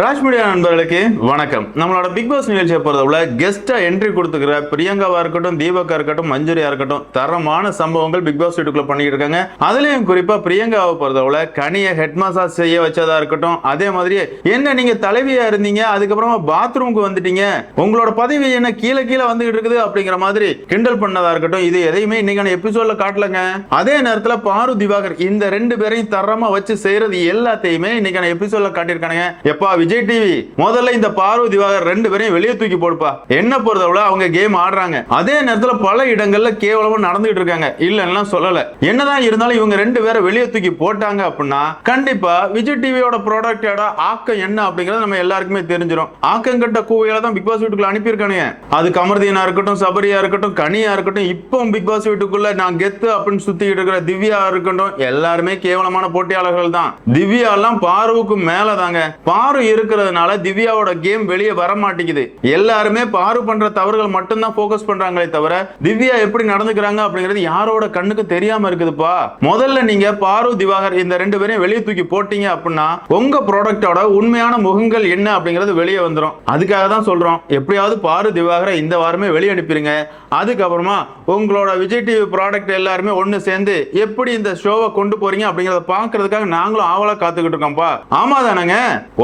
Raj media நண்பர்களுக்கு வணக்கம். நம்மளோட பிக் பாஸ் நிகழ்ச்சியை பொறுத்தவரை கெஸ்ட்டாக என்ட்ரி கொடுத்துக்கிற பிரியங்காவாக இருக்கட்டும் தீபக்கா இருக்கட்டும் மஞ்சுரியா இருக்கட்டும் தரமான சம்பவங்கள் பிக் பாஸ் வீட்டுக்குள்ள பண்ணிட்டு இருக்காங்க. அதுலேயும் குறிப்பாக பிரியங்காவை பொறுத்தவரை கனியை ஹெட் மசாஜ் செய்ய வச்சதா இருக்கட்டும் அதே மாதிரி என்ன நீங்க தலைவியா இருந்தீங்க அதுக்கப்புறமா பாத்ரூமுக்கு வந்துட்டீங்க உங்களோட பதவி என்ன கீழே கீழே வந்துகிட்டு இருக்குது அப்படிங்கிற மாதிரி கிண்டல் பண்ணதா இருக்கட்டும் இது எதையுமே இன்னைக்கான எபிசோட்ல காட்டலங்க. அதே நேரத்தில் பாரு திவாகர் இந்த ரெண்டு பேரையும் தரமாக வச்சு செய்யறது எல்லாத்தையுமே இன்னைக்கான எபிசோட்ல காட்டியிருக்கானுங்க. எப்பா விஜய் டிவி முதல்ல இந்த பார்வ திவாகர் ரெண்டு பேரையும் வெளியே தூக்கி போடுப்பா. என்ன பொறுத்தவரை அவங்க கேம் ஆடுறாங்க. அதே நேரத்துல பல இடங்கள்ல கேவலமா நடந்துகிட்டு இருக்காங்க. இல்லைன்னா சொல்லல. என்னதான் இருந்தாலும் இவங்க ரெண்டு பேரை வெளியே தூக்கி போட்டாங்க அப்படின்னா கண்டிப்பா விஜய் டிவியோட ப்ராடக்டோட ஆக்கம் என்ன அப்படிங்கறது நம்ம எல்லாருக்குமே தெரிஞ்சிடும் ஆக்கம் கட்ட கூவையில தான் பிக் பாஸ் வீட்டுக்குள்ள அனுப்பியிருக்கானுங்க. அது கமர்தீனா இருக்கட்டும் சபரியா இருக்கட்டும் கனியா இருக்கட்டும் இப்போ பிக் பாஸ் வீட்டுக்குள்ள நான் கெத்து அப்படின்னு சுத்திக்கிட்டு இருக்கிற திவ்யா இருக்கட்டும் எல்லாருமே கேவலமான போட்டியாளர்கள் தான். திவ்யா எல்லாம் பார்வுக்கு மேலதாங்க. பாரு இருக்கிறதுனால திவ்யாவோட கேம் வெளியே வர மாட்டேங்குது. எல்லாருமே பாரு பண்ற தவறுகள் மட்டும்தான் ஃபோக்கஸ் பண்றாங்களே தவிர திவ்யா எப்படி நடந்துக்கிறாங்க அப்படிங்கிறது யாரோட கண்ணுக்கு தெரியாம இருக்குதுப்பா. முதல்ல நீங்க பாரு திவாகர் இந்த ரெண்டு பேரையும் வெளியே தூக்கி போட்டீங்க அப்படின்னா உங்க ப்ராடக்டோட உண்மையான முகங்கள் என்ன அப்படிங்கிறது வெளியே வந்துடும் அதுக்காக தான் சொல்றோம். எப்படியாவது பாரு திவாகரை இந்த வாரமே வெளியே அனுப்பிடுங்க அதுக்கப்புறமா உங்களோட விஜய் டிவி ப்ராடக்ட் எல்லாருமே ஒன்று சேர்ந்து எப்படி இந்த ஷோவை கொண்டு போறீங்க அப்படிங்கறத பார்க்கறதுக்காக நாங்களும் ஆவலா காத்துக்கிட்டு இருக்கோம்ப்பா. ஆமா தானேங்க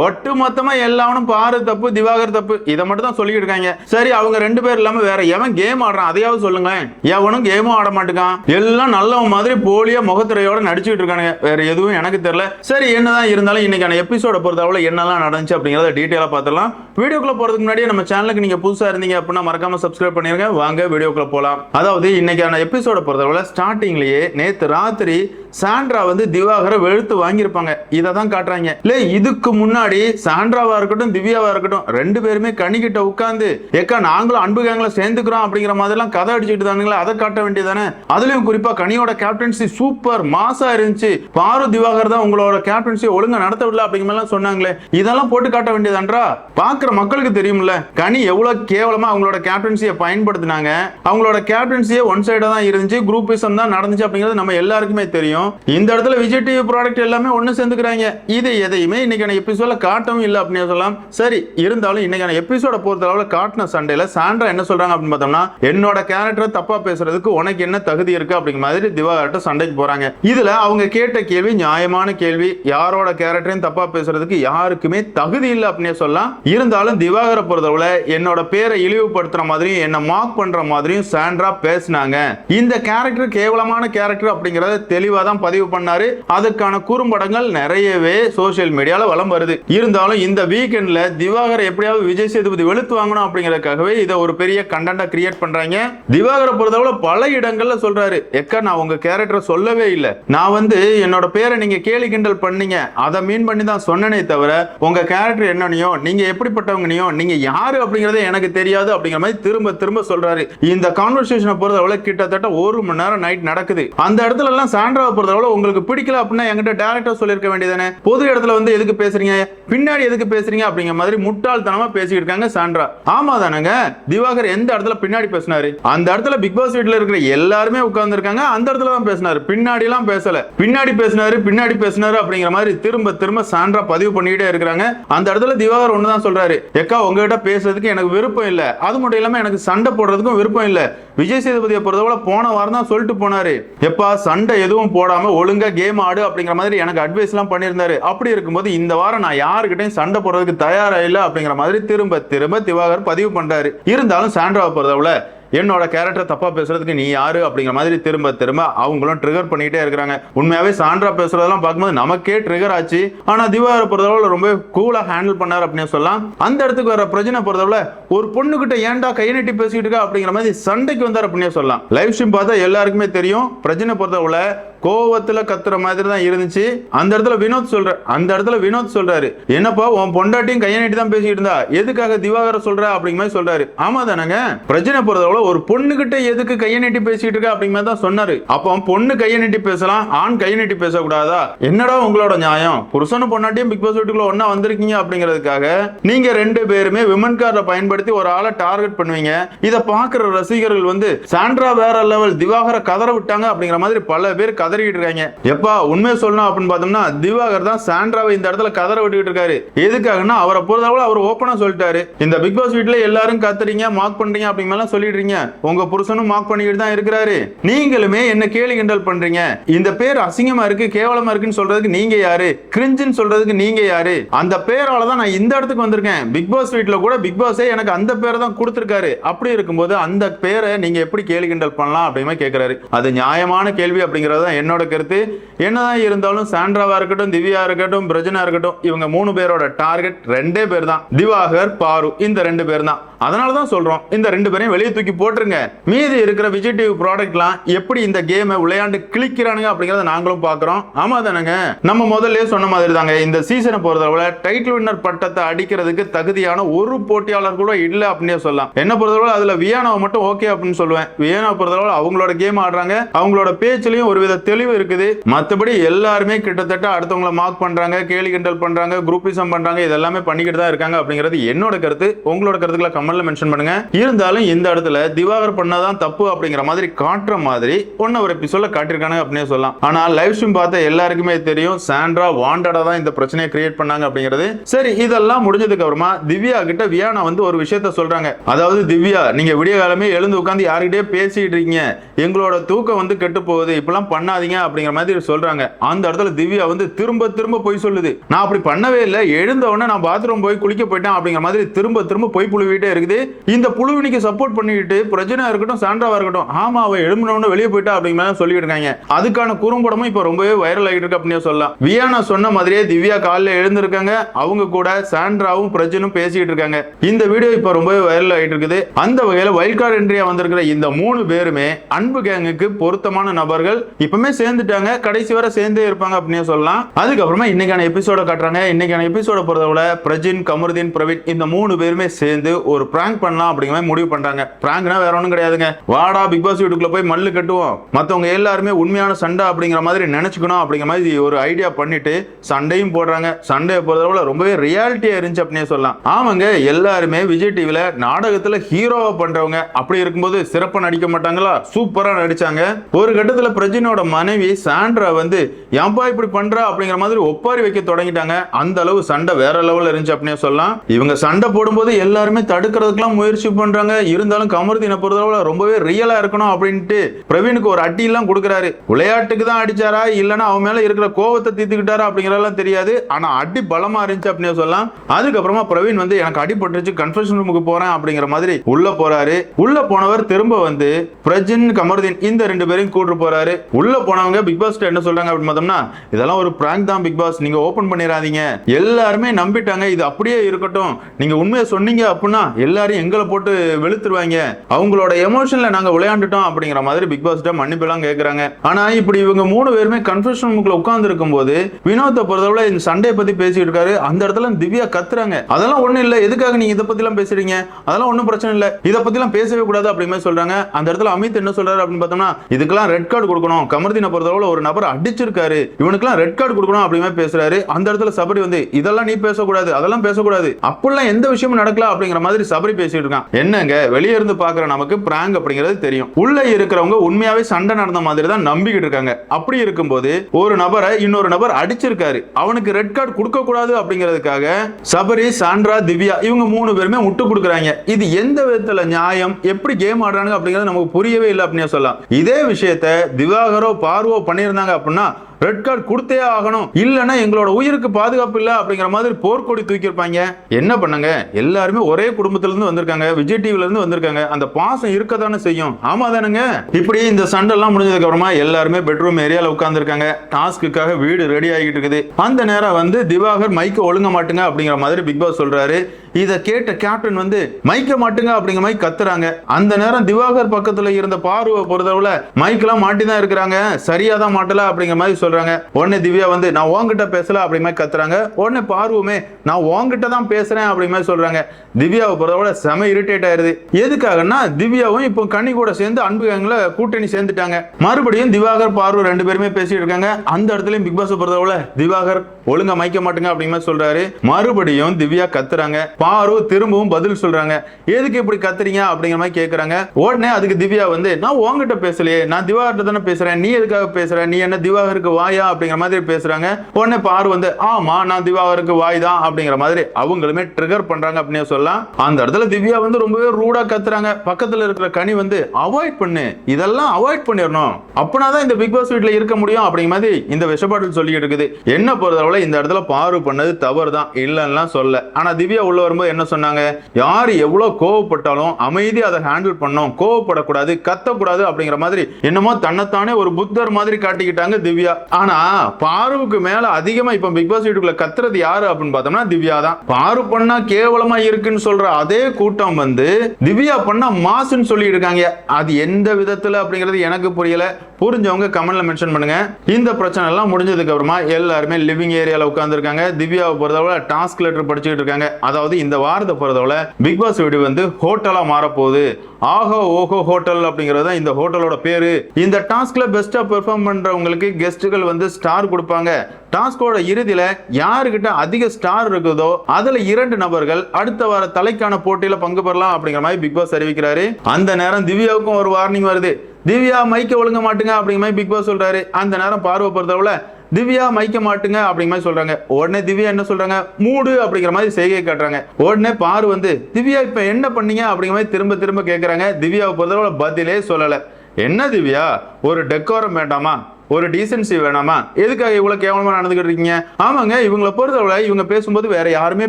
ஒட்டு ஒட்டுமொத்தமா எல்லாவனும் பாரு தப்பு திவாகர் தப்பு இதை மட்டும் தான் சொல்லிட்டு இருக்காங்க. சரி அவங்க ரெண்டு பேர் இல்லாம வேற எவன் கேம் ஆடுறான்? அதையாவது சொல்லுங்களேன். எவனும் கேமும் ஆட மாட்டேங்கான் எல்லாம் நல்லவன் மாதிரி போலியா முகத்திரையோட நடிச்சுட்டு இருக்கானுங்க. வேற எதுவும் எனக்கு தெரியல. சரி என்னதான் இருந்தாலும் இன்னைக்கான எபிசோட பொறுத்தவரை என்னெல்லாம் நடந்துச்சு அப்படிங்கறத டீட்டெயிலா பார்த்துலாம் வீடியோக்குள்ள போறதுக்கு முன்னாடியே நம்ம சேனலுக்கு நீங்க புதுசா இருந்தீங்க அப்படின்னா மறக்காம சப்ஸ்கிரைப் பண்ணிருங்க. வாங்க வீடியோக்குள்ள போலாம். அதாவது இன்னைக்கான எபிசோட பொறுத்தவரை ஸ்டார்டிங்லயே நேத்து ராத்திரி சாண்ட்ரா வந்து திவாகரை வெளுத்து வாங்கியிருப்பாங்க. இதை தான் காட்டுறாங்க. இல்ல இதுக்கு முன்னாடி சாண்ட்ராவா இருக்கட்டும் திவ்யாவா இருக்கட்டும் ரெண்டு பேருமே கணிக்கிட்ட உட்காந்து ஏக்கா நாங்களும் அன்பு கேங்களை சேர்ந்துக்கிறோம் அப்படிங்கிற மாதிரிலாம் கதை அடிச்சுட்டு தானுங்களா அதை காட்ட வேண்டியதானே? அதுலயும் குறிப்பா கனியோட கேப்டன்சி சூப்பர் மாசா இருந்துச்சு. பாரு திவாகர் தான் உங்களோட கேப்டன்சி ஒழுங்கா நடத்த விடல அப்படிங்கிற மாதிரிலாம் சொன்னாங்களே. இதெல்லாம் போட்டு காட்ட வேண்டியதான்றா? பாக்குற மக்களுக்கு தெரியும்ல கனி எவ்வளவு கேவலமா அவங்களோட கேப்டன்சியை பயன்படுத்தினாங்க. அவங்களோட கேப்டன்சியே ஒன் சைடா தான் இருந்துச்சு குரூப்பிசம் தான் நடந்துச்சு அப்படிங்கிறது நம்ம எல்லாருக்குமே தெரியும். இந்த இடத்துல விஜய் டிவி ப்ராடக்ட் எல்லாமே ஒண்ணு சேர்ந்துக்கிறாங்க. இது எதையுமே இன்னைக்கான எபிசோட காட்டவும் இல்லை அப்படின்னு சொல்லலாம். சரி இருந்தாலும் இன்னைக்கான எபிசோட பொறுத்த அளவுல காட்டின சண்டையில சாண்ட்ரா என்ன சொல்றாங்க அப்படின்னு பார்த்தோம்னா என்னோட கேரக்டரை தப்பா பேசுறதுக்கு உனக்கு என்ன தகுதி இருக்கு? அப்படிங்கிற மாதிரி திவாகர்ட்ட சண்டைக்கு போறாங்க. இதுல அவங்க கேட்ட கேள்வி நியாயமான கேள்வி யாரோட கேரக்டரையும் தப்பா பேசுறதுக்கு யாருக்குமே தகுதி இல்லை அப்படின்னு சொல்லலாம். இருந்தாலும் திவாகரை பொறுத்தளவுல என்னோட பேரை இழிவுபடுத்துற மாதிரியும் என்ன மார்க் பண்ற மாதிரியும் சாண்ட்ரா பேசினாங்க. இந்த கேரக்டர் கேவலமான கேரக்டர் அப்படிங்கறத தெளிவாக தான் பதிவு பண்ணாரு. அதுக்கான குறும்படங்கள் நிறையவே சோஷியல் மீடியால வளம் வருது. இருந்தாலும் இந்த வீக்கெண்ட்ல திவாகர் எப்படியாவது விஜய் சேதுபதி வெளுத்து வாங்கணும் அப்படிங்கறதுக்காகவே இதை ஒரு பெரிய கண்டென்ட்டா கிரியேட் பண்றாங்க. திவாகரை பொறுத்தவரை பல இடங்கள்ல சொல்றாரு. எக்கா நான் உங்க கேரக்டரை சொல்லவே இல்லை. நான் வந்து என்னோட பேரை நீங்க கேலி கிண்டல் பண்ணீங்க. அதை மீன் பண்ணி தான் சொன்னனே தவிர உங்க கேரக்டர் என்னனையோ நீங்க எப்படிப்பட்டவங்கனையோ நீங்க யாரு அப்படிங்கறதே எனக்கு தெரியாது அப்படிங்கிற மாதிரி திரும்ப திரும்ப சொல்றாரு. இந்த கான்வர்சேஷனை பொறுத்தவரை கிட்டத்தட்ட ஒரு மணி நேரம் நைட் நடக்குது. அந்த இடத்துல எல்லாம் சாண்ட்ராவை பொறுத்தவரை உங்களுக்கு பிடிக்கல அப்படின்னா என்கிட்ட டேரக்டா சொல்லியிருக்க வேண்டியதானே பொது இடத்துல வந்து எதுக்கு பேசுறீங்க? பின்னாடி எதுக்கு பேசுறீங்க அப்படிங்கிற மாதிரி முட்டாள்தனமா பேசிட்டு இருக்காங்க சாண்ட்ரா. ஆமா தானங்க திவாகர் எந்த இடத்துல பின்னாடி பேசினாரு? அந்த இடத்துல பிக் பாஸ் வீட்ல இருக்கிற எல்லாருமே உட்கார்ந்து இருக்காங்க அந்த இடத்துல தான் பேசினாரு. பின்னாடி எல்லாம் பேசல. பின்னாடி பேசினாரு பின்னாடி பேசினாரு அப்படிங்கிற மாதிரி திரும்ப திரும்ப சாண்ட்ரா பதிவு பண்ணிக்கிட்டே இருக்கிறாங்க. அந்த இடத்துல திவாகர் ஒண்ணுதான் சொல்றாரு. எக்கா உங்ககிட்ட பேசுறதுக்கு எனக்கு விருப்பம் இல்ல. அது மட்டும் இல்லாம எனக்கு சண்டை போடுறதுக்கும் விருப்பம் இல்ல. விஜய் சேதுபதியை பொறுத்தவரை போன வாரம் தான் சொல்லிட்டு போனாரு. எப்பா சண்டை எதுவும் போட போடாம ஒழுங்கா கேம் ஆடு அப்படிங்கிற மாதிரி எனக்கு அட்வைஸ் எல்லாம் பண்ணியிருந்தாரு. அப்படி இருக்கும்போது இந்த வாரம் நான் யாருக்கிட்டையும் சண்டை போடுறதுக்கு தயாரா இல்ல அப்படிங்கிற மாதிரி திரும்ப திரும்ப திவாகர் பதிவு பண்றாரு. இருந்தாலும் சாண்ட்ராவை பொறுத்தவரை என்னோட கேரக்டர் தப்பா பேசுறதுக்கு நீ யாரு அப்படிங்கிற மாதிரி திரும்ப திரும்ப அவங்களும் ட்ரிகர் பண்ணிட்டே இருக்கிறாங்க. உண்மையாவே சாண்ட்ரா பேசுறதெல்லாம் பார்க்கும்போது நமக்கே ட்ரிகர் ஆச்சு. ஆனா திவாகர் பொறுத்தளவுல ரொம்ப கூலா ஹேண்டில் பண்ணார் அப்படின்னு சொல்லலாம். அந்த இடத்துக்கு வர பிரச்சனை பொறுத்தளவுல ஒரு பொண்ணுகிட்ட ஏன்டா கை நட்டி பேசிட்டு இருக்கா அப்படிங்கிற மாதிரி சண்டைக்கு வந்தார் அப்படின்னு சொல்லலாம். லைவ் ஸ்ட்ரீம் பார்த்தா எல்லாருக்குமே தெரியும். பிரச்சனை பொறுத்தளவுல கோவத்துல கத்துற மாதிரி தான் இருந்துச்சு. அந்த இடத்துல வினோத் சொல்ற அந்த இடத்துல வினோத் சொல்றாரு. என்னப்பா உன் பொண்டாட்டியும் கையை நீட்டி தான் பேசிட்டு இருந்தா? எதுக்காக திவாகர சொல்ற? அப்படிங்க மாதிரி சொல்றாரு. ஆமா தானங்க? பிரச்சனை பொறுத்தவரை ஒரு பொண்ணுகிட்ட எதுக்கு கையை நீட்டி பேசிட்டு இருக்க? அப்படிங்கிற மாதிரி தான் சொன்னாரு. அப்போ பொண்ணு கையை நீட்டி பேசலாம் ஆண் கையை நீட்டி பேசக்கூடாதா? என்னடா உங்களோட நியாயம்? புருஷனும் பொண்டாட்டியும் பிக் பாஸ் வீட்டுக்குள்ள ஒன்னா வந்திருக்கீங்க அப்படிங்கிறதுக்காக நீங்க ரெண்டு பேருமே விமன் கார்டை பயன்படுத்தி ஒரு ஆளை டார்கெட் பண்ணுவீங்க. இதை பாக்குற ரசிகர்கள் வந்து சாண்ட்ரா வேற லெவல் திவாகர கதற விட்டாங்க அப்படிங்கிற மாதிரி பல பேர் கதறிக்கிட்டு இருக்காங்க எப்பா உண்மை சொல்லணும் அப்படின்னு பார்த்தோம்னா திவாகர் தான் சாண்ட்ராவை இந்த இடத்துல கதற விட்டுக்கிட்டு இருக்காரு. எதுக்காகன்னா அவரை பொறுத்தவரை அவர் ஓப்பனா சொல்லிட்டாரு. இந்த பிக் பாஸ் வீட்டுல எல்லாரும் கத்துறீங்க மார்க் பண்றீங்க அப்படிங்கலாம் சொல்லிடுறீங்க உங்க புருஷனும் மார்க் பண்ணிக்கிட்டு தான் இருக்கிறாரு. நீங்களுமே என்ன கேலி கிண்டல் பண்றீங்க? இந்த பேர் அசிங்கமா இருக்கு கேவலமா இருக்குன்னு சொல்றதுக்கு நீங்க யாரு? கிரிஞ்சுன்னு சொல்றதுக்கு நீங்க யாரு? அந்த பேரால தான் நான் இந்த இடத்துக்கு வந்திருக்கேன். பிக் பாஸ் வீட்டுல கூட பிக் பாஸே எனக்கு அந்த பேரை தான் கொடுத்திருக்காரு. அப்படி இருக்கும்போது அந்த பேரை நீங்க எப்படி கேலி கிண்டல் பண்ணலாம் அப்படிமா கேக்குறாரு. அது நியாயமான கேள்வி அப்படிங்கறதுதான் என்னோட கருத்து என்னதான் இருந்தாலும் சாண்ட்ராவா இருக்கட்டும் திவ்யா இருக்கட்டும் பிரஜனா இருக்கட்டும் இவங்க மூணு பேரோட டார்கெட் ரெண்டே பேர் தான் திவாகர் பாரு இந்த ரெண்டு பேர் தான் அதனால தான் சொல்கிறோம் இந்த ரெண்டு பேரையும் வெளியே தூக்கி போட்டுருங்க. மீதி இருக்கிற விஜய் டிவி ப்ராடக்ட்லாம் எப்படி இந்த கேமை விளையாண்டு கிளிக்கிறானுங்க அப்படிங்கிறத நாங்களும் பார்க்குறோம் ஆமா தானங்க? நம்ம முதல்ல சொன்ன மாதிரி தாங்க இந்த சீசனை பொறுத்தளவுல டைட்டில் வின்னர் பட்டத்தை அடிக்கிறதுக்கு தகுதியான ஒரு போட்டியாளர் கூட இல்லை அப்படின்னே சொல்லலாம். என்ன பொறுத்தளவில் அதில் வியானாவை மட்டும் ஓகே அப்படின்னு சொல்லுவேன். வியானாவை பொறுத்தளவில் அவங்களோட கேம் ஆடுறாங்க. அவங்களோட பேச்சுலையும் ஒரு வித தெளிவு இருக்குது. மற்றபடி எல்லாருமே கிட்டத்தட்ட அடுத்தவங்கள மார்க் பண்ணுறாங்க கேலி கிண்டல் பண்ணுறாங்க குரூப்பிசம் பண்ணுறாங்க இதெல்லாமே பண்ணிக்கிட்டு தான் இருக்காங்க அப்படிங்கிறது என்னோட கருத்து. உங்களோட கருத்துக்களை கமெண்ட்ல மென்ஷன் பண்ணுங்க. இருந்தாலும் இந்த இடத்துல திவாகர் பண்ணாதான் தப்பு அப்படிங்கிற மாதிரி காட்டுற மாதிரி ஒன்னு ஒரு எபிசோட்ல காட்டியிருக்காங்க அப்படின்னே சொல்லலாம். ஆனா லைவ் ஸ்ட்ரீம் பார்த்த எல்லாருக்குமே தெரியும் சாண்ட்ரா வாண்டடா தான் இந்த பிரச்சனையை கிரியேட் பண்ணாங்க அப்படிங்கிறது. சரி இதெல்லாம் முடிஞ்சதுக்கு அப்புறமா திவ்யா கிட்ட வியானா வந்து ஒரு விஷயத்த சொல்றாங்க. அதாவது திவ்யா நீங்க விடிய காலமே எழுந்து உட்காந்து யாருக்கிட்டே பேசிட்டு இருக்கீங்க. எங்களோட தூக்கம் வந்து கெட்டு போகுது. இப்பெல்லாம் பண்ணாதீங்க அப்படிங்கிற மாதிரி சொல்றாங்க. அந்த இடத்துல திவ்யா வந்து திரும்ப திரும்ப போய் சொல்லுது. நான் அப்படி பண்ணவே இல்லை. எழுந்த உடனே நான் பாத்ரூம் போய் குளிக்க போயிட்டேன் அப்படிங்கிற மாதிரி திரும்ப திரும்ப போய் புழுவிட்டே இருக்குது. இந்த புழுவினிக்கு சப்போர்ட் பண்ணிட்டு பிரச்சனை இருக்கட்டும் சாண்டாவா இருக்கட்டும் ஆமா அவ எழும்பினவன வெளியே போயிட்டா அப்படிங்கிற சொல்லிட்டு இருக்காங்க. அதுக்கான குறும்படமும் இப்போ ரொம்பவே வைரல் ஆகிட்டு இருக்கு அப்படின்னு சொல்லலாம். வியானா சொன்ன மாதிரியே திவ்யா காலில் எழுந்திருக்காங்க. அவங்க கூட சாண்ட்ராவும் பிரஜனும் பேசிட்டு இருக்காங்க. இந்த வீடியோ இப்போ ரொம்பவே வைரல் ஆகிட்டு இருக்குது. அந்த வகையில் வைல்ட் கார்டு என்ட்ரியா வந்திருக்கிற இந்த மூணு பேருமே அன்பு கேங்குக்கு பொருத்தமான நபர்கள். இப்பவுமே சேர்ந்துட்டாங்க. கடைசி வரை சேர்ந்தே இருப்பாங்க அப்படின்னு சொல்லலாம். அதுக்கப்புறமா இன்னைக்கான எபிசோட காட்டுறாங்க. இன்னைக்கான எபிசோட பொறுத்தவரை பிரஜின் கமருதீன் பிரவீன் இந்த மூணு பேருமே சேர்ந்து ஒரு பிராங்க் பண்ணலாம் அப்படிங்கிற மாதிரி முடிவு பண்ணிட்டாங்க பிராங்க்னா வேற ஒன்றும் கிடையாதுங்க. வாடா பிக் பாஸ் வீட்டுக்குள்ள போய் மல்லு கட்டுவோம். மற்றவங்க எல்லாருமே உண்மையான சண்டை அப்படிங்கிற மாதிரி நினைச்சுக்கணும் அப்படிங்கிற மாதிரி ஒரு ஐடியா பண்ணிட்டு சண்டையும் போடுறாங்க. சண்டையை பொறுத்தவரை ரொம்பவே ரியாலிட்டியாக இருந்துச்சு அப்படின்னே சொல்லலாம். ஆமாங்க எல்லாருமே விஜய் டிவியில் நாடகத்தில் ஹீரோவை பண்றவங்க. அப்படி இருக்கும்போது சிறப்பாக நடிக்க மாட்டாங்களா? சூப்பராக நடிச்சாங்க. ஒரு கட்டத்தில் பிரஜினோட மனைவி சாண்ட்ரா வந்து ஏன்பா இப்படி பண்றா? அப்படிங்கிற மாதிரி ஒப்பாரி வைக்க தொடங்கிட்டாங்க. அந்த அளவு சண்டை வேற லெவலில் இருந்துச்சு அப்படின்னே சொல்லலாம். இவங்க சண்டை போடும்போது எல்லாருமே தடுக்க தடுக்கிறதுக்கெல்லாம் முயற்சி பண்றாங்க. இருந்தாலும் கமருதீனை பொறுத்தளவுல ரொம்பவே ரியலா இருக்கணும் அப்படின்ட்டு பிரவீனுக்கு ஒரு அடி எல்லாம் கொடுக்குறாரு. விளையாட்டுக்கு தான் அடிச்சாரா? இல்லைன்னா அவன் மேல இருக்கிற கோவத்தை தீர்த்துக்கிட்டாரா அப்படிங்கறதெல்லாம் தெரியாது. ஆனா அடி பலமா இருந்துச்சு அப்படின்னு சொல்லலாம். அதுக்கப்புறமா பிரவீன் வந்து எனக்கு அடிபட்டுருச்சு கன்ஃபெஷன் ரூமுக்கு போறேன் அப்படிங்கிற மாதிரி உள்ள போறாரு. உள்ள போனவர் திரும்ப வந்து பிரஜின் கமருதீன் இந்த ரெண்டு பேரையும் கூட்டு போறாரு. உள்ள போனவங்க பிக் பாஸ் என்ன சொல்றாங்க அப்படின்னு பார்த்தோம்னா இதெல்லாம் ஒரு பிராங்க் தான் பிக் பாஸ். நீங்க ஓபன் பண்ணிடாதீங்க. எல்லாருமே நம்பிட்டாங்க. இது அப்படியே இருக்கட்டும். நீங்க உண்மையை சொன்னீங்க அப்படின்னா எல்லாரும் எங்களை போட்டு வெளுத்துருவாங்க. அவங்களோட எமோஷன்ல நாங்க விளையாண்டுட்டோம் அப்படிங்கிற மாதிரி பிக் பாஸ் மன்னிப்பு கேட்குறாங்க ஆனால் ஆனா இப்படி இவங்க மூணு பேருமே கன்ஃபெஷன் ரூமுக்குள்ள உட்கார்ந்து இருக்கும்போது வினோத்தை பொறுத்தவரை இந்த சண்டையை பத்தி பேசிட்டு இருக்காரு. அந்த இடத்துல திவ்யா கத்துறாங்க. அதெல்லாம் ஒண்ணும் இல்ல. எதுக்காக நீங்க இதை பத்தி எல்லாம் பேசுறீங்க? அதெல்லாம் ஒன்றும் பிரச்சனை இல்ல. இதை பத்தி எல்லாம் பேசவே கூடாது அப்படின்னு சொல்கிறாங்க சொல்றாங்க. அந்த இடத்துல அமித் என்ன சொல்றாரு அப்படின்னு பார்த்தோம்னா இதுக்கெல்லாம் ரெட் கார்டு கொடுக்கணும். கமர்தீனை பொறுத்தவரை ஒரு நபர் அடிச்சிருக்காரு. இவனுக்கெல்லாம் ரெட் கார்டு கொடுக்கணும் அப்படின்னு பேசுறாரு. அந்த இடத்துல சபரி வந்து இதெல்லாம் நீ பேசக்கூடாது. அதெல்லாம் பேசக்கூடாது. அப்படிலாம் எந்த விஷயமும் நடக்கல அப்படிங்கிற மாதிரி சபரி பேசிட்டு இருக்கான். என்னங்க? வெளியே இருந்து பாக்குற நமக்கு பிராங்க் அப்படிங்கிறது தெரியும். உள்ள இருக்கிறவங்க உண்மையாவே சண்டை நடந்த மாதிரி தான் நம்பிக்கிட்டு இருக்காங்க. அப்படி இருக்கும்போது ஒரு நபரை இன்னொரு நபர் அடிச்சிருக்காரு. அவனுக்கு ரெட் கார்டு கொடுக்க கூடாது அப்படிங்கிறதுக்காக சபரி சாண்ட்ரா திவ்யா இவங்க மூணு பேருமே முட்டு கொடுக்குறாங்க. இது எந்த விதத்துல நியாயம்? எப்படி கேம் ஆடுறாங்க அப்படிங்கிறது நமக்கு புரியவே இல்லை அப்படின்னு சொல்லலாம். இதே விஷயத்த திவாகரோ பார்வோ பண்ணியிருந்தாங்க அப்படின்னா ரெட் கார்டு கொடுத்தே ஆகணும். இல்லைன்னா எங்களோட உயிருக்கு பாதுகாப்பு இல்லை அப்படிங்கிற மாதிரி போர்க்கொடி தூக்கியிருப்பாங்க. என்ன பண்ணுங்க? எல்லாருமே ஒரே குடும்பத்திலேருந்து வந்திருக்காங்க. விஜய் டிவில இருந்து வந்திருக்காங்க. அந்த பாசம் இருக்க தானே செய்யும். ஆமா தானுங்க? இப்படி இந்த சண்டெல்லாம் முடிஞ்சதுக்கு அப்புறமா எல்லாருமே பெட்ரூம் ஏரியால உட்கார்ந்துருக்காங்க. டாஸ்க்குக்காக வீடு ரெடி ஆகிட்டு இருக்குது. அந்த நேரம் வந்து திவாகர் மைக்க ஒழுங்க மாட்டுங்க அப்படிங்கிற மாதிரி பிக் பாஸ் சொல்றாரு. இதை கேட்ட கேப்டன் வந்து மைக்க மாட்டுங்க அப்படிங்கிற மாதிரி கத்துறாங்க. அந்த நேரம் திவாகர் பக்கத்துல இருந்த பார்வை பொறுத்தளவுல மைக்கெல்லாம் மாட்டி தான் இருக்கிறாங்க. சரியா தான் மாட்டல அப்படிங்கிற மாதிரி சொல்றாங்க. உடனே திவ்யா வந்து நான் உங்ககிட்ட பேசல அப்படி மாதிரி கத்துறாங்க. உடனே பார்வமே நான் உங்ககிட்ட தான் பேசுறேன் அப்படி மாதிரி சொல்றாங்க. திவ்யாவை பொறுத்தவரை செம இரிட்டேட் ஆயிருது. எதுக்காகனா திவ்யாவும் இப்போ கனி கூட சேர்ந்து அன்பு கேங்ல கூட்டணி சேர்ந்துட்டாங்க. மறுபடியும் திவாகர் பார்வ ரெண்டு பேருமே பேசிட்டு இருக்காங்க. அந்த இடத்துலயும் பிக் பாஸ் பொறுத்தவரை திவாகர் ஒழுங்கா மயக்க மாட்டேங்க அப்படிங்கிற சொல்றாரு. மறுபடியும் திவ்யா கத்துறாங்க. பாரு திரும்பவும் பதில் சொல்றாங்க. எதுக்கு இப்படி கத்துறீங்க? அப்படிங்கிற மாதிரி கேக்குறாங்க. உடனே அதுக்கு திவ்யா வந்து நான் உங்ககிட்ட பேசலையே. நான் திவாகர்கிட்ட தானே பேசுறேன். நீ எதுக்காக பேசுற? நீ என்ன திவாகருக்கு வாயா அப்படிங்கிற மாதிரி பேசுறாங்க. உடனே பார் வந்து ஆமா நான் திவாகருக்கு வாய் தான் அப்படிங்கிற மாதிரி அவங்களுமே ட்ரிகர் பண்றாங்க அப்படின்னு சொல்லலாம். அந்த இடத்துல திவ்யா வந்து ரொம்பவே ரூடா கத்துறாங்க. பக்கத்துல இருக்கிற கனி வந்து அவாய்ட் பண்ணு. இதெல்லாம் அவாய்ட் பண்ணிடணும். அப்பனாதான் இந்த பிக் பாஸ் வீட்டில் இருக்க முடியும். அப்படிங்கிற மாதிரி இந்த விஷபாட்டில் சொல்லிட்டு இருக்குது. என்ன பொறுத்தளவுல இந்த இடத்துல பாரு பண்ணது தவறு தான் இல்லைன்னா சொல்ல. ஆனா திவ்யா உள்ள வரும்போது என்ன சொன்னாங்க? யார் எவ்வளவு கோவப்பட்டாலும் அமைதி அதை ஹேண்டில் பண்ணும் கோவப்படக்கூடாது கத்தக்கூடாது அப்படிங்கிற மாதிரி என்னமோ தன்னைத்தானே ஒரு புத்தர் மாதிரி காட்டிக்கிட்டாங்க திவ்யா. ஆனா பாருவுக்கு மேல அதிகமா இப்ப பிக் பாஸ் வீட்டுக்குள்ள கத்துறது யாரு அப்படின்னு பார்த்தோம்னா திவ்யா தான். பாரு பண்ணா கேவலமா இருக்குன்னு சொல்ற அதே கூட்டம் வந்து திவ்யா பண்ணா மாசுன்னு சொல்லி இருக்காங்க. அது எந்த விதத்துல அப்படிங்கிறது எனக்கு புரியல. புரிஞ்சவங்க கமெண்ட்ல மென்ஷன் பண்ணுங்க. இந்த பிரச்சனை எல்லாம் முடிஞ்சதுக்கு அப்புறமா எல்லாருமே லிவிங் ஏரியால உட்காந்துருக்காங்க திவ்யாவை பொறுத்தவரை டாஸ்க் லெட்டர் படிச்சுக்கிட்டு இருக்காங்க. அதாவது இந்த வாரத்தை பொறுத்தவரை பிக் பாஸ் வீடு வந்து ஹோட்டலா மாறப்போகுது. ஆஹோ ஓஹோ ஹோட்டல் அப்படிங்கிறது தான் இந்த ஹோட்டலோட பேரு. இந்த டாஸ்க்ல பெஸ்டா பெர்ஃபார்ம் பண்றவங்களுக்கு கெஸ்ட்டுகள் வந்து ஸ்டார் கொடுப்பாங்க. டாஸ்கோட இறுதியில யாருக்கிட்ட அதிக ஸ்டார் இருக்குதோ அதுல இரண்டு நபர்கள் அடுத்த வார தலைக்கான போட்டியில பங்கு பெறலாம் அப்படிங்கிற மாதிரி பிக் பாஸ் அறிவிக்கிறாரு. அந்த நேரம் திவ்யாவுக்கும் ஒரு வார்னிங் வருது. திவ்யா மைக்க ஒழுங்க மாட்டுங்க அப்படிங்கிற மாதிரி பிக் பாஸ் சொல்றாரு. அந்த நேரம் பார்வை பொறுத்தவரை திவ்யா மைக்க மாட்டுங்க அப்படிங்கிற மாதிரி சொல்றாங்க. உடனே திவ்யா என்ன சொல்றாங்க? மூடு அப்படிங்கிற மாதிரி செய்கை காட்டுறாங்க. உடனே பாரு வந்து திவ்யா இப்ப என்ன பண்ணீங்க அப்படிங்கிற மாதிரி திரும்ப திரும்ப கேட்கறாங்க திவ்யாவை பொறுத்தவரை பதிலே சொல்லல. என்ன திவ்யா? ஒரு டெக்கோரம் வேண்டாமா? ஒரு டீசென்சி வேணாமா? எதுக்காக இவ்வளவு கேவலமா நடந்துகிட்டு இருக்கீங்க ஆமாங்க இவங்களை பொறுத்தவரை இவங்க பேசும்போது வேற யாருமே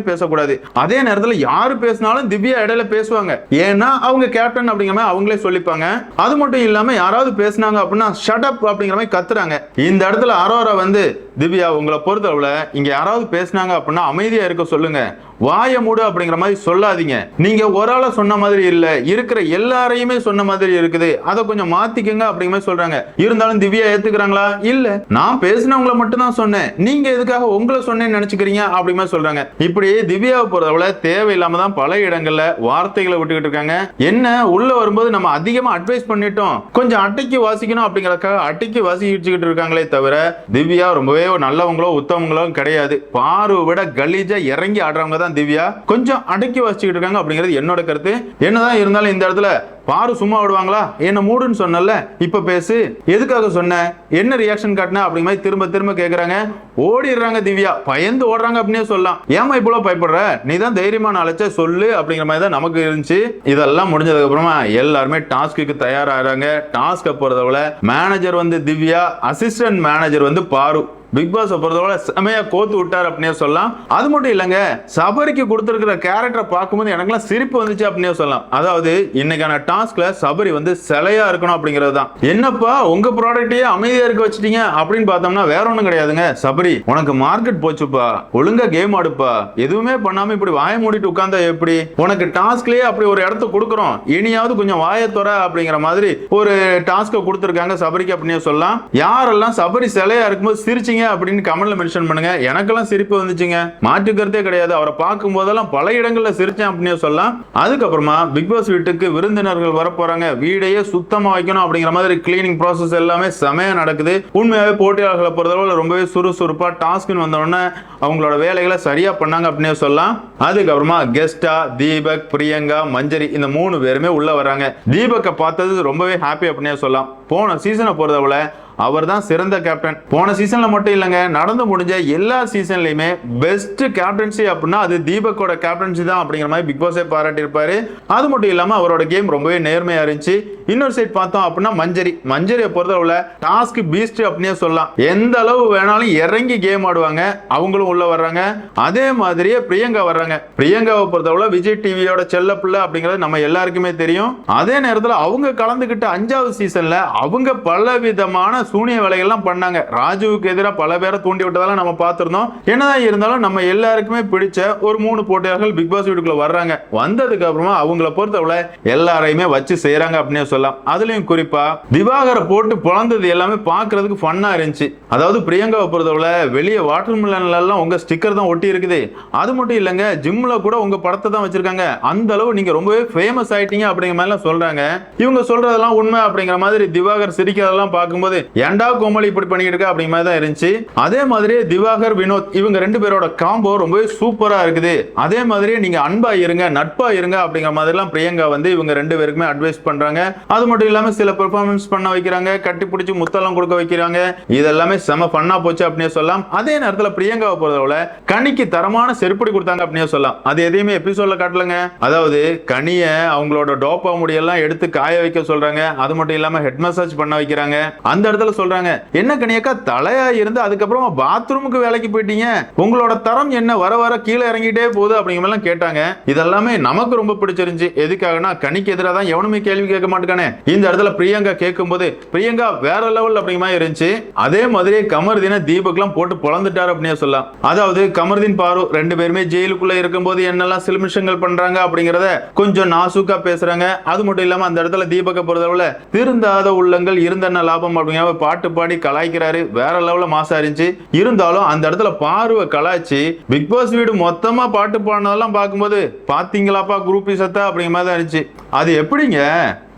பேசக்கூடாது. அதே நேரத்துல யாரு பேசினாலும் திவ்யா இடையில பேசுவாங்க. ஏன்னா அவங்க கேப்டன் அப்படிங்கிற மாதிரி அவங்களே சொல்லிப்பாங்க. அது மட்டும் இல்லாம யாராவது பேசுனாங்க அப்படின்னா ஷட் அப் அப்படிங்கிற மாதிரி கத்துறாங்க. இந்த இடத்துல அரோரா வந்து திவ்யா உங்களை பொறுத்தளவுல இங்க யாராவது பேசுனாங்க அப்படின்னா அமைதியா இருக்க சொல்லுங்க. வாய மூடு அப்படிங்கிற மாதிரி சொல்லாதீங்க. நீங்க ஒரு ஆளை சொன்ன மாதிரி இல்ல இருக்கிற எல்லாரையுமே சொன்ன மாதிரி இருக்குது. அதை கொஞ்சம் மாத்திக்கங்க அப்படிங்கிற மாதிரி சொல்றாங்க. இருந்தாலும் திவ்யா ஏத்துக்கிறாங்களா? இல்ல. நான் பேசினவங்கள மட்டும் தான் சொன்னேன். நீங்க எதுக்காக உங்களை சொன்னேன்னு நினைச்சுக்கிறீங்க அப்படிங்கிற சொல்றாங்க. இப்படி திவ்யாவை பொறுத்தவரை தேவையில்லாம தான் பல இடங்கள்ல வார்த்தைகளை விட்டுக்கிட்டு இருக்காங்க. என்ன உள்ள வரும்போது நம்ம அதிகமா அட்வைஸ் பண்ணிட்டோம். கொஞ்சம் அட்டைக்கு வாசிக்கணும் அப்படிங்கறதுக்காக அட்டைக்கு வாசிச்சுக்கிட்டு இருக்காங்களே தவிர திவ்யா ரொம்பவே நல்லவங்களோ உத்தவங்களோ கிடையாது. பாரு விட கலீஜா இறங்கி ஆடுறவங்க தான் திவ்யா. கொஞ்சம் அடக்கி வச்சுக்கிட்டு இருக்காங்க அப்படிங்கிறது என்னோட கருத்து. என்னதான் இருந்தாலும் இந்த இடத்துல பாரு சும்மா விடுவாங்களா? என்ன மூடுன்னு சொன்னல இப்ப பேசு. எதுக்காக சொன்ன? என்ன ரியாக்ஷன் காட்டின? அப்படிங்கிற மாதிரி திரும்ப திரும்ப கேட்கறாங்க ஓடிடுறாங்க திவ்யா. பயந்து ஓடுறாங்க அப்படின்னே சொல்லலாம். ஏமா இவ்வளவு பயப்படுற? நீ தான் தைரியமான அழைச்ச சொல்லு அப்படிங்கிற மாதிரி தான் நமக்கு இருந்துச்சு. இதெல்லாம் முடிஞ்சதுக்கு அப்புறமா எல்லாருமே டாஸ்க்கு தயாராகிறாங்க. டாஸ்க விட மேனேஜர் வந்து திவ்யா அசிஸ்டன்ட் மேனேஜர் வந்து பாரு. பிக் பாஸ் பொறுத்தவரை செமையா கோத்து விட்டார் அப்படின்னே சொல்லலாம். அது மட்டும் இல்லைங்க சபரிக்கு கொடுத்துருக்கிற கேரக்டரை பார்க்கும்போது எனக்குலாம் சிரிப்பு வந்துச்சு அப்படின்னே சொல்லலாம். அதாவது இன்னைக்கான டாஸ்க்ல சபரி வந்து சிலையா இருக்கணும் அப்படிங்கிறது தான். என்னப்பா உங்க ப்ராடக்டையே அமைதியா இருக்க வச்சிட்டீங்க அப்படின்னு பார்த்தோம்னா வேற ஒண்ணும் கிடையாதுங்க. சபரி உனக்கு மார்க்கெட் போச்சுப்பா. ஒழுங்கா கேம் ஆடுப்பா. எதுவுமே பண்ணாம இப்படி வாய மூடிட்டு உட்கார்ந்தா எப்படி? உனக்கு டாஸ்க்லயே அப்படி ஒரு இடத்த கொடுக்குறோம். இனியாவது கொஞ்சம் வாய துற அப்படிங்கிற மாதிரி ஒரு டாஸ்க்கை கொடுத்துருக்காங்க சபரிக்கு அப்படின்னே சொல்லலாம். யாரெல்லாம் சபரி சிலையா இருக்கும்போது சிரிச்சிங்க அப்படின்னு கமெண்ட்ல மென்ஷன் பண்ணுங்க. எனக்கெல்லாம் சிரிப்பு வந்துச்சுங்க. மாற்றுக்கிறதே கிடையாது. அவரை பார்க்கும் போதெல்லாம் பல இடங்கள்ல சிரிச்சேன் அப்படின்னு சொல்லலாம். அதுக்கப்புறமா பிக் பாஸ் வீட்டுக்கு விருந்தினர்கள் வர போறாங்க வீடையே சுத்தமா வைக்கணும் அப்படிங்கிற மாதிரி கிளீனிங் ப்ராசஸ் எல்லாமே செமையா நடக்குது. உண்மையாவே போட்டியாளர்களை பொறுத்தளவு ரொம்பவே சுறுசுறுப்பா டாஸ்க்னு வந்தோடனே அவங்களோட வேலைகளை சரியா பண்ணாங்க அப்படின்னு சொல்லலாம். அதுக்கப்புறமா கெஸ்டா தீபக் பிரியங்கா மஞ்சரி இந்த மூணு பேருமே உள்ள வராங்க. தீபக்கை பார்த்தது ரொம்பவே ஹாப்பி அப்படின்னே சொல்லலாம். போன சீசனை பொறுத்தவரை அவர் தான் சிறந்த கேப்டன் போன சீசன்ல மட்டும் இல்லைங்க நடந்து முடிஞ்ச எல்லா சீசன்லயுமே பெஸ்ட் கேப்டன்சி அப்படின்னா அது தீபக்கோட கேப்டன்சி தான் அப்படிங்கிற மாதிரி பிக் பாஸே பாராட்டியிருப்பாரு. அது மட்டும் இல்லாம அவரோட கேம் ரொம்பவே நேர்மையா இருந்துச்சு. இன்னொரு சைட் பார்த்தோம் அப்படின்னா மஞ்சரி. மஞ்சரியை பொறுத்தளவுல டாஸ்க் பீஸ்ட் அப்படின்னே சொல்லலாம். எந்த அளவு வேணாலும் இறங்கி கேம் ஆடுவாங்க. அவங்களும் உள்ள வர்றாங்க. அதே மாதிரியே பிரியங்கா வர்றாங்க. பிரியங்காவை பொறுத்தவரை விஜய் டிவியோட செல்ல பிள்ளை அப்படிங்கிறது நம்ம எல்லாருக்குமே தெரியும். அதே நேரத்தில் அவங்க கலந்துகிட்ட அஞ்சாவது சீசன்ல அவங்க பல விதமான சூனிய வேலைகள்லாம் பண்ணாங்க. ராஜுவுக்கு எதிராக பல பேரை தூண்டி விட்டதெல்லாம் நம்ம பார்த்துருந்தோம். என்னதான் இருந்தாலும் நம்ம எல்லாருக்குமே பிடிச்ச ஒரு மூணு போட்டியாளர்கள் பிக் பாஸ் வீட்டுக்குள்ள வர்றாங்க. வந்ததுக்கு அப்புறமா அவங்கள பொறுத்தவரை எல்லாரையுமே வச்சு செய்யறாங்க அப்படின்னு சொல்லலாம். அதுலயும் குறிப்பா திவாகரை போட்டு பிறந்தது எல்லாமே பாக்குறதுக்கு ஃபன்னா இருந்துச்சு. அதாவது பிரியங்காவை பொறுத்தவரை வெளியே வாட்டர் மில்லன்ல எல்லாம் உங்க ஸ்டிக்கர் தான் ஒட்டி இருக்குது. அது மட்டும் இல்லைங்க ஜிம்ல கூட உங்க படத்தை தான் வச்சிருக்காங்க. அந்த அளவு நீங்க ரொம்பவே ஃபேமஸ் ஆயிட்டீங்க அப்படிங்கிற மாதிரி சொல்றாங்க. இவங்க சொல்றதெல்லாம் உண்மை அப்படிங்கிற மாதிரி திவாகர் சிரிக்கிறதெல்லாம் பார்க்கும்போது ஏன்டா கோமலி இப்படி பண்ணிட்டு இருக்கா? அப்படிங்கிற மாதிரி தான் இருந்துச்சு. அதே மாதிரி திவாகர் வினோத் இவங்க ரெண்டு பேரோட காம்போ ரொம்பவே சூப்பரா இருக்குது. அதே மாதிரி நீங்க அன்பா இருங்க நட்பா இருங்க அப்படிங்கிற மாதிரி எல்லாம் பிரியங்கா வந்து இவங்க ரெண்டு பேருக்குமே அட்வைஸ் பண்றாங்க. அது மட்டும் இல்லாம சில பெர்ஃபார்மன்ஸ் பண்ண வைக்கிறாங்க கட்டி பிடிச்சி முத்தெல்லாம் கொடுக்க வைக்கிறாங்க. இதெல்லாமே செம ஃபன்னா போச்சு அப்படின்னு சொல்லலாம். அதே நேரத்துல பிரியங்காவை பொறுத்தவரை கனிக்கு தரமான செருப்படி கொடுத்தாங்க அப்படின்னு சொல்லலாம். அது எதையுமே எபிசோட்ல காட்டலங்க. அதாவது கனிய அவங்களோட டோப்பா முடியெல்லாம் எடுத்து காய வைக்க சொல்றாங்க. அது மட்டும் இல்லாம ஹெட் மசாஜ் பண்ண வைக்கிறாங்க. அந்த இடத்துல சொல்றாங்க என்ன கனியக்கா தலையா இருந்து அதுக்கப்புறமா பாத்ரூமுக்கு வேலைக்கு போயிட்டீங்க? உங்களோட தரம் என்ன? வர வர கீழே இறங்கிட்டே போகுது அப்படிங்கிற எல்லாம் கேட்டாங்க. இதெல்லாமே நமக்கு ரொம்ப பிடிச்சிருந்துச்சு. எதுக்காகனா கனிக்கு எதிராக தான் எவனுமே கேள்வி கேட்க மாட்டேங்கானே இந்த இடத்துல பிரியங்கா கேட்கும்போது பிரியங்கா வேற லெவல் அப்படிங்கிற மாதிரி இருந்துச்சு. அதே மாதிரி கமர்தீனை தீபக்லாம் போட்டு பொழந்துட்டாரு அப்படின்னு சொல்லலாம். அதாவது கமர்தீன் பாரு ரெண்டு பேருமே ஜெயிலுக்குள்ள இருக்கும்போது என்னெல்லாம் சிலுமிஷங்கள் பண்றாங்க அப்படிங்கறத கொஞ்சம் நாசுக்கா பேசுறாங்க. அது மட்டும் இல்லாம அந்த இடத்துல தீபக்கை பொறுத்தளவுல திருந்தாத உள்ளங்கள் இருந்தென்ன லாபம் அப்படிங்கிற மாதிரி பாட்டு பாடி கலாய்க்கிறாரு. வேற லெவல மாசா இருந்துச்சு. இருந்தாலும் அந்த இடத்துல பார்வை கலாய்ச்சி. பிக் பாஸ் வீடு மொத்தமா பாட்டு பாடினதெல்லாம் பார்க்கும்போது பாத்தீங்களாப்பா குரூப்பி சத்தா அப்படிங்கிற மாதிரி தான் இருந்துச்சு. அது எப்படிங்க?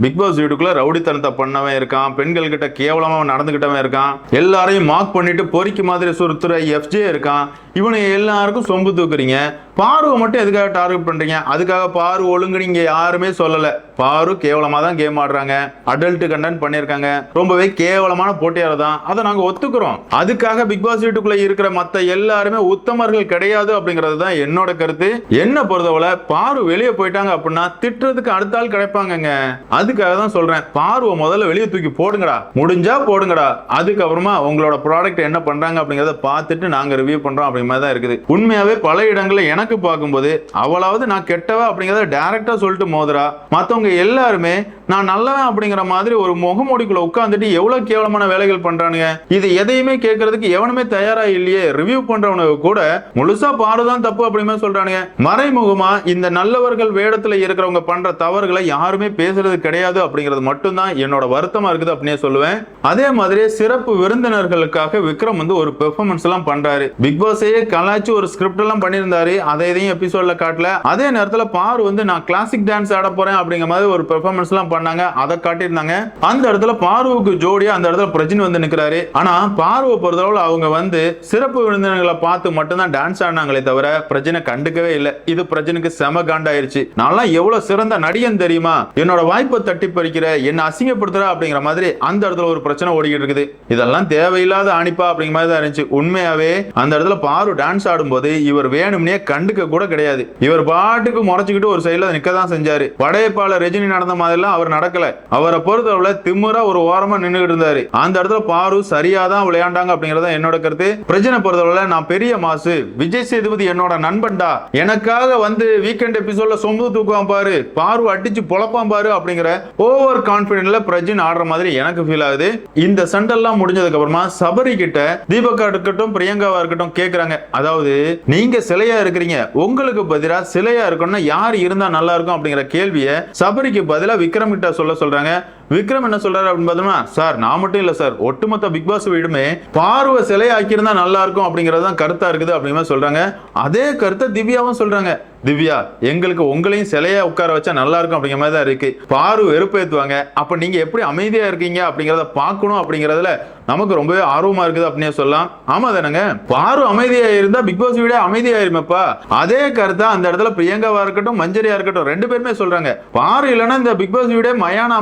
பிக் பாஸ் வீட்டுக்குள்ள ரவுடித்தனத்தை பண்ணவன் இருக்கான். பெண்கள் கிட்ட கேவலமாக நடந்துகிட்டவன் இருக்கான். எல்லாரையும் மார்க் பண்ணிட்டு பொறிக்கு மாதிரி சுருத்துற எஃப்ஜே இருக்கான். இவனுங்க எல்லாருக்கும் சொம்பு தூக்குறீங்க. பாருவை மட்டும் எதுக்காக டார்கெட் பண்றீங்க? அதுக்காக பாரு ஒழுங்கு நீங்க யாருமே சொல்லல. பாரு கேவலமா தான் கேம் ஆடுறாங்க. அடல்ட் கண்டென்ட் பண்ணியிருக்காங்க. ரொம்பவே கேவலமான போட்டியாளர் தான். அதை நாங்க ஒத்துக்கிறோம். அதுக்காக பிக் பாஸ் வீட்டுக்குள்ள இருக்கிற மத்த எல்லாருமே உத்தமர்கள் கிடையாது அப்படிங்கிறது தான் என்னோட கருத்து. என்ன பொறுத்தவரை பாரு வெளியே போயிட்டாங்க அப்படின்னா திட்டுறதுக்கு அடுத்த ஆள் கிடைப்பாங்கங்க. அதுக்காக தான் சொல்றேன். பார்வை முதல்ல வெளியே தூக்கி போடுங்கடா. முடிஞ்சா போடுங்கடா. அதுக்கப்புறமா உங்களோட ப்ராடக்ட் என்ன பண்றாங்க அப்படிங்கறத பார்த்துட்டு நாங்க ரிவ்யூ பண்றோம் அப்படிங்கிற மாதிரி தான் இருக்குது. உண்மையாவே பல இடங்களில் எனக்கு பார்க்கும்போது அவளாவது நான் கெட்டவா அப்படிங்கறத டைரக்டா சொல்லிட்டு மோதுரா மத்தவங்க எல்லாருமே நான் நல்லவன் அப்படிங்கிற மாதிரி ஒரு முகமூடிக்குள்ள உட்காந்துட்டு எவ்வளவு கேவலமான வேலைகள் பண்றானுங்க. இது எதையுமே கேட்கறதுக்கு எவனுமே தயாரா இல்லையே. ரிவ்யூ பண்றவனுக்கு கூட முழுசா பாடுதான் தப்பு அப்படிமே சொல்றானுங்க. மறைமுகமா இந்த நல்லவர்கள் வேடத்துல இருக்கிறவங்க பண்ற தவறுகளை யாருமே பேசுறது கிடையாது. கிடையாது அப்படிங்கிறது மட்டும்தான் என்னோட வருத்தமா இருக்குது அப்படின்னே சொல்லுவேன். அதே மாதிரி சிறப்பு விருந்தினர்களுக்காக விக்ரம் வந்து ஒரு பெர்ஃபார்மன்ஸ் எல்லாம் பண்றாரு. பிக் பாஸையே கலாய்ச்சி ஒரு ஸ்கிரிப்ட் எல்லாம் பண்ணியிருந்தாரு. அதை எதையும் எபிசோட்ல காட்டல. அதே நேரத்துல பார் வந்து நான் கிளாசிக் டான்ஸ் ஆட போறேன் அப்படிங்கிற மாதிரி ஒரு பெர்ஃபார்மன்ஸ் எல்லாம் பண்ணாங்க. அதை காட்டியிருந்தாங்க. அந்த இடத்துல பார்வுக்கு ஜோடியா அந்த இடத்துல பிரஜின் வந்து நிக்கிறாரு. ஆனா பார்வை பொறுத்தளவு அவங்க வந்து சிறப்பு விருந்தினர்களை பார்த்து மட்டும்தான் டான்ஸ் ஆடினாங்களே தவிர பிரஜனை கண்டுக்கவே இல்லை. இது பிரஜனுக்கு செம காண்டாயிருச்சு. நான்லாம் எவ்வளவு சிறந்த நடிகன் தெரியுமா? என்னோட வாய்ப்பை தட்டி பறிக்கிற என்ன அசிங்கப்படுத்துற அப்படிங்கிற மாதிரி அந்த இடத்துல ஒரு பிரச்சனை ஓடிக்கிட்டு இருக்குது. இதெல்லாம் தேவையில்லாத ஆணிப்பா அப்படிங்கிற மாதிரி தான் இருந்துச்சு. உண்மையாவே அந்த இடத்துல பாரு டான்ஸ் ஆடும்போது இவர் வேணும்னே கண்டுக்க கூட கிடையாது. இவர் பாட்டுக்கு முறைச்சுக்கிட்டு ஒரு சைடுல நிக்க தான் செஞ்சாரு. படையப்பாள ரஜினி நடந்த மாதிரிலாம் அவர் நடக்கல. அவரை பொறுத்தளவுல திமுறா ஒரு ஓரமா நின்றுகிட்டு இருந்தாரு. அந்த இடத்துல பாரு சரியா தான் விளையாண்டாங்க அப்படிங்கறத என்னோட கருத்து. பிரச்சனை பொறுத்தளவுல நான் பெரிய மாசு. விஜய் சேதுபதி என்னோட நண்பன்டா. எனக்காக வந்து வீக்கெண்ட் எபிசோட்ல சொம்பு தூக்குவான் பாரு. பாரு அடிச்சு பொழப்பான் பாரு அப்படிங்கிற ஓவர் கான்பிடென்ட்ல பிரஜின் ஆடுற மாதிரி எனக்கு ஃபீல் ஆகுது. இந்த சண்டெல்லாம் முடிஞ்சதுக்கு அப்புறமா சபரி கிட்ட தீபக்கா இருக்கட்டும் பிரியங்காவா இருக்கட்டும் கேக்குறாங்க. அதாவது நீங்க சிலையா இருக்கிறீங்க. உங்களுக்கு பதிலா சிலையா இருக்கணும்னா யார் இருந்தா நல்லா இருக்கும் அப்படிங்கிற கேள்வியை சபரிக்கு பதிலா விக்ரம் கிட்ட சொல்ல சொல்றாங்க. விக்ரம் என்ன சொல்றாரு அப்படின்னு பார்த்தோம்னா சார் நான் மட்டும் இல்லை சார். ஒட்டுமொத்த பிக் பாஸ் வீடுமே பார்வை சிலை ஆக்கியிருந்தா நல்லா இருக்கும் அப்படிங்கிறது தான் கருத்தா இருக்குது அப்படிங்கிற மாதிரி சொல்றாங்க. அதே கருத்தை திவ்யாவும் சொல்றாங்க. திவ்யா எங்களுக்கு உங்களையும் சிலையா உட்கார வச்சா நல்லா இருக்கும் அப்படிங்கிற மாதிரி தான் இருக்கு. பாரு வெறுப்பேத்துவாங்க. அப்ப நீங்க எப்படி அமைதியா இருக்கீங்க அப்படிங்கிறத பார்க்கணும் அப்படிங்கிறதுல நமக்கு ரொம்பவே ஆர்வமா இருக்குது அப்படின்னு சொல்லலாம். ஆமா தானங்க? பாரு அமைதியா இருந்தா பிக் பாஸ் வீடே அமைதியாயிருமேப்பா அதே கருத்தா அந்த இடத்துல பிரியங்காவா இருக்கட்டும் மஞ்சரியா இருக்கட்டும் ரெண்டு பேருமே சொல்றாங்க. பாரு இல்லைன்னா இந்த பிக் பாஸ் வீடே மயான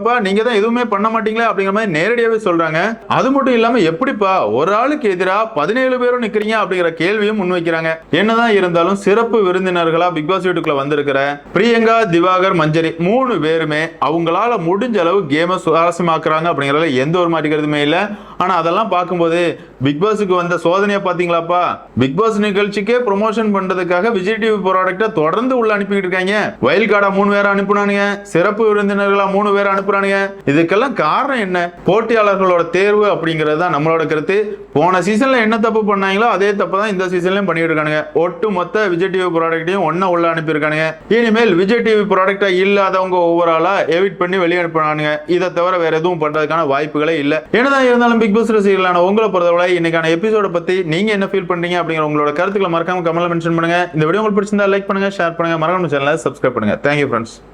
அமைதியாயிருமப்பா நீங்க தான் எதுவுமே பண்ண மாட்டீங்களா அப்படிங்கிற மாதிரி நேரடியாவே சொல்றாங்க. அது மட்டும் இல்லாம எப்படிப்பா ஒரு ஆளுக்கு எதிரா பதினேழு பேரும் நிக்கிறீங்க அப்படிங்கிற கேள்வியும் முன்வைக்கிறாங்க என்னதான் இருந்தாலும் சிறப்பு விருந்தினர்களா பிக் பாஸ் வீட்டுக்குள்ள வந்திருக்கிற பிரியங்கா திவாகர் மஞ்சரி மூணு பேருமே அவங்களால முடிஞ்ச அளவு கேமை சுவாரஸ்யமாக்குறாங்க அப்படிங்கறதுல எந்த ஒரு மாட்டிக்கிறதுமே இல்லை. இல்ல ஆனா அதெல்லாம் பார்க்கும்போது பிக் பாஸுக்கு வந்த சோதனையை பாத்தீங்களாப்பா பிக் பாஸ் நிகழ்ச்சிக்கே ப்ரொமோஷன் பண்றதுக்காக விஜய் டிவி ப்ராடக்ட்டை தொடர்ந்து உள்ள அனுப்பிக்கிட்டு இருக்காங்க. வயல் கார்டா மூணு பேரை அனுப்புனானுங்க. சிறப்பு விருந்தினர்களா மூணு பேரை அனுப்புறானுங்க இதுக்கெல்லாம் காரணம் என்ன? போட்டியாளர்களோட தேர்வு அப்படிங்கிறது தான் நம்மளோட கருத்து. போன சீசன்ல என்ன தப்பு பண்ணாங்களோ அதே தப்பு தான் இந்த சீசன்லயும் பண்ணிட்டு இருக்கானுங்க. ஒட்டு மொத்த விஜய் டிவி ப்ராடக்ட்டையும் ஒன்னா உள்ள அனுப்பியிருக்கானுங்க. இனிமேல் விஜய் டிவி ப்ராடக்டா இல்லாதவங்க ஒவ்வொரு எவிட் பண்ணி வெளியே அனுப்புறானுங்க. இதை தவிர வேற எதுவும் பண்றதுக்கான வாய்ப்புகளே இல்லை. என்னதான் இருந்தாலும் பிக் பாஸ் ரசிகர்களான உங்களை பொறுத்தவரை இன்னைக்கான எபிசோட பத்தி நீங்க என்ன ஃபீல் பண்றீங்க அப்படிங்கிற உங்களோட கருத்துக்களை மறக்காம கமெண்ட்ல மென்ஷன் பண்ணுங்க. இந்த வீடியோ உங்களுக்கு பிடிச்சிருந்தா லைக் பண்ணுங்க ஷேர் பண்ணுங்க. மறக்காம சேனலை சப்ஸ்கிரைப் பண்ணுங்க. Thank you friends